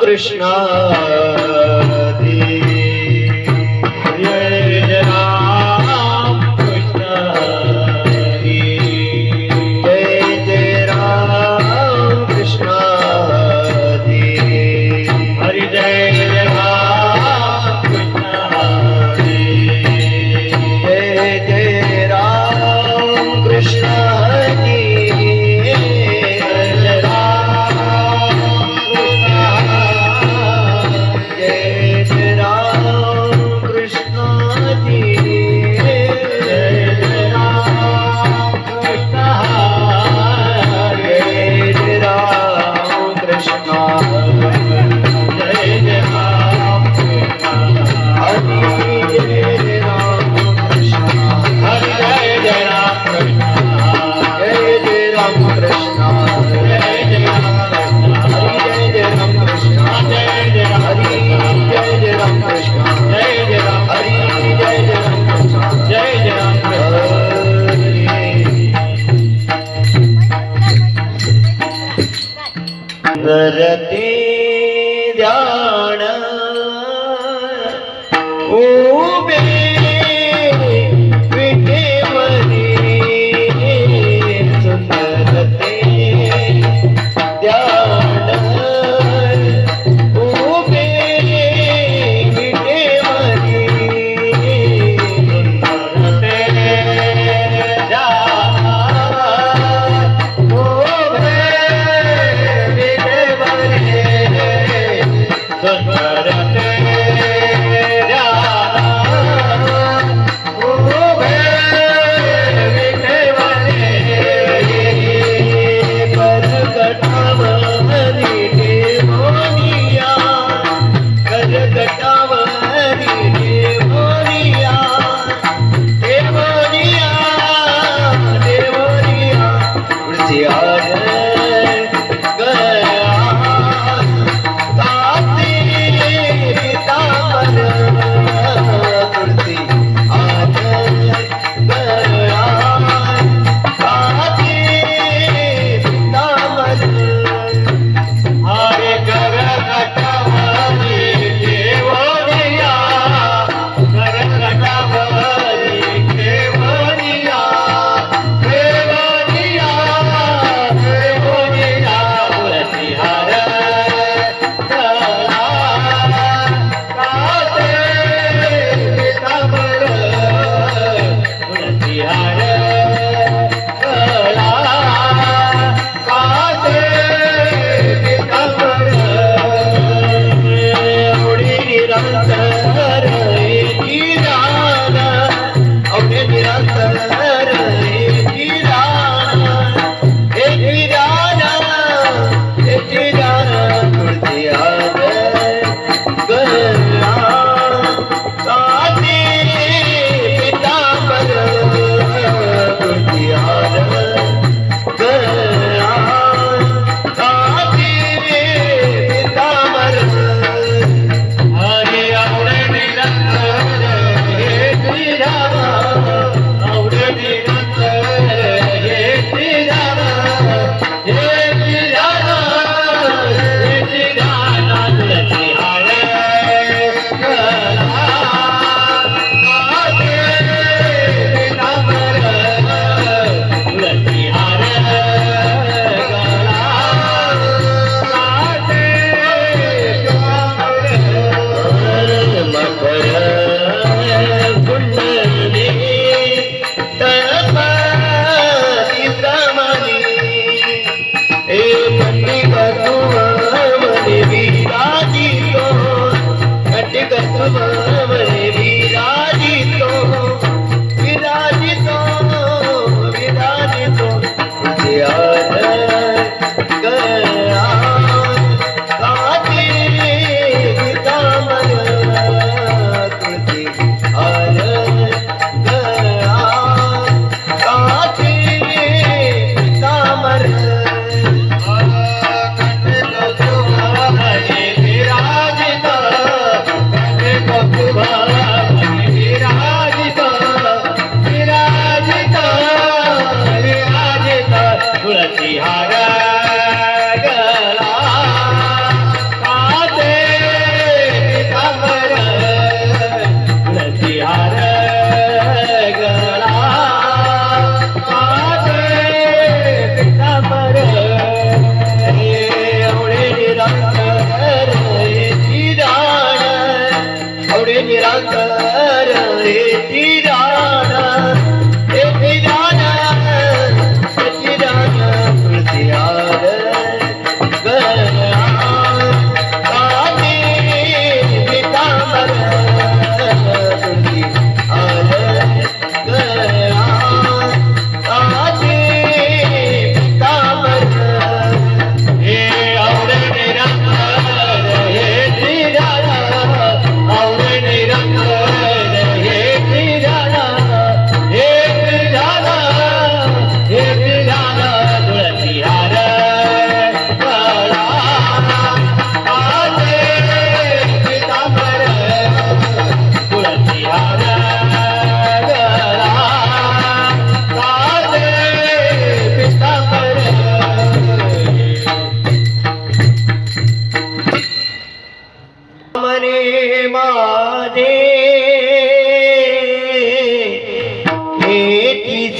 Krishna.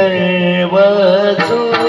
सर्वसु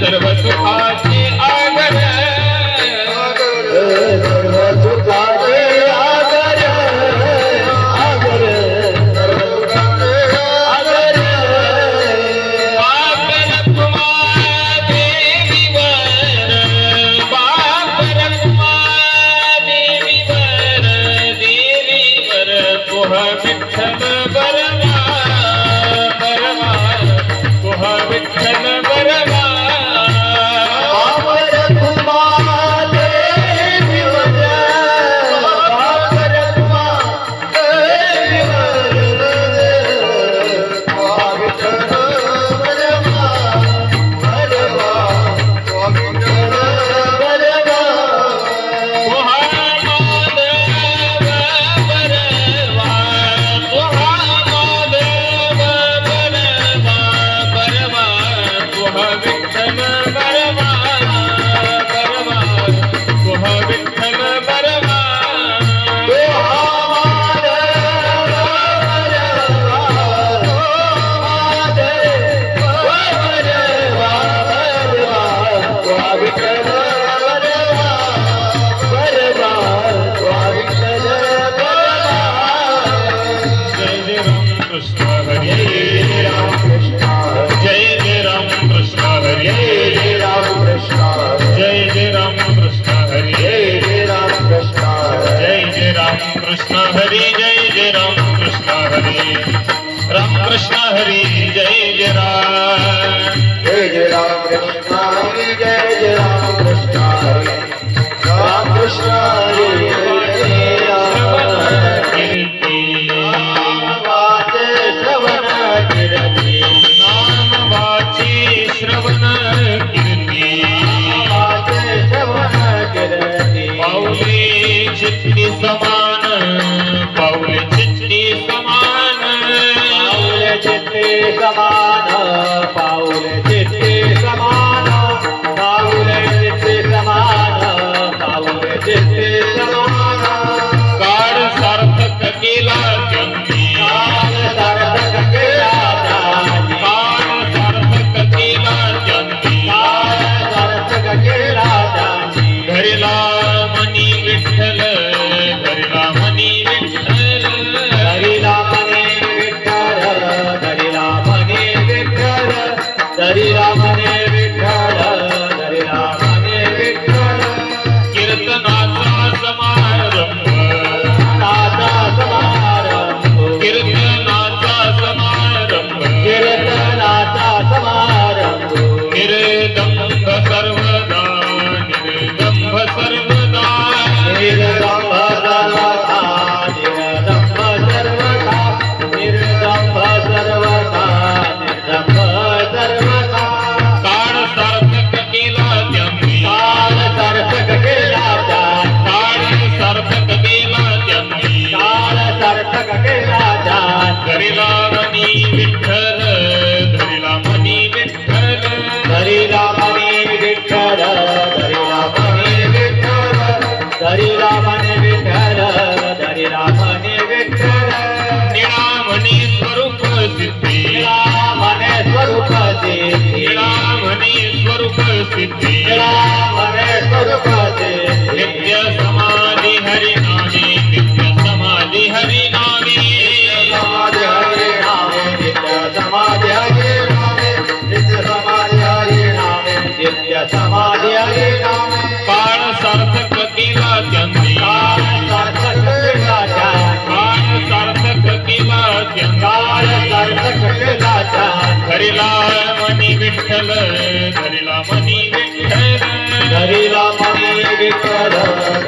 ಸರ್ವಸುಖ હરે જય જય રામ કૃષ્ણ હરે રામ કૃષ્ણ હરે જય જય રામ જય જય રામ કૃષ્ણ હરે જય જય રામ કૃષ્ણ હરે રામ કૃષ્ણ હરે কামা स्वरूप सिद्धी नित्य समाधि हरि नामे नित्य समाधि हरि धरिला मनी विठ्ठल धरिला मनी विठ्ठल धरिला मनी Vitthal.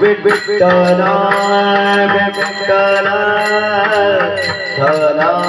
with with with with with with